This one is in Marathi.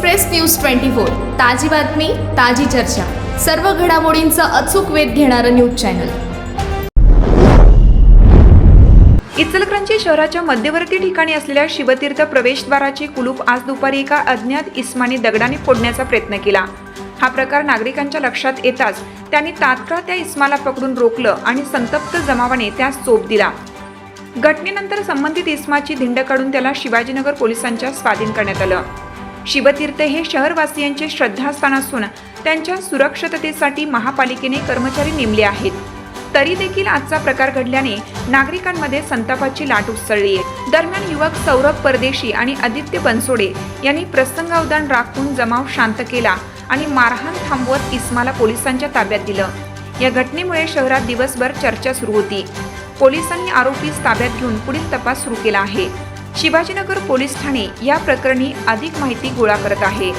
एक्सप्रेस न्यूज ट्वेंटी फोर ताजी बातमी ताजी चर्चा. सर्व घडामोडींचा अचूक वेध घेणारं न्यूज चॅनल. इचलकरंजी शहराच्या मध्यवर्ती ठिकाणी असलेल्या शिवतीर्थ प्रवेशद्वाराचे कुलूप आज दुपारी एका अज्ञात इस्माने दगडाने फोडण्याचा प्रयत्न केला. हा प्रकार नागरिकांच्या लक्षात येताच त्यांनी तात्काळ त्या इस्माला पकडून रोखलं आणि संतप्त जमावाने त्यास चोप दिला. घटनेनंतर संबंधित इस्माची धिंड काढून त्याला शिवाजीनगर पोलिसांच्या स्वाधीन करण्यात आलं. शिवतीर्थ हे शहरवासियांचे श्रद्धास्थान असून त्यांच्या सुरक्षिततेसाठी महापालिकेने कर्मचारी नेमले आहेत. तरी देखील आजचा प्रकार घडल्याने नागरिकांमध्ये संतापाची लाट उसळली आहे दरम्यान युवक सौरभ परदेशी आणि आदित्य बनसोडे यांनी प्रसंगावधान राखून जमाव शांत केला आणि मारहाण थांबवत इस्माला पोलिसांच्या ताब्यात दिलं. या घटनेमुळे शहरात दिवसभर चर्चा सुरू होती. पोलिसांनी आरोपीस ताब्यात घेऊन पुढील तपास सुरू केला आहे. शिवाजीनगर पोलीस ठाणे या प्रकरणी अधिक माहिती गोळा करत आहे.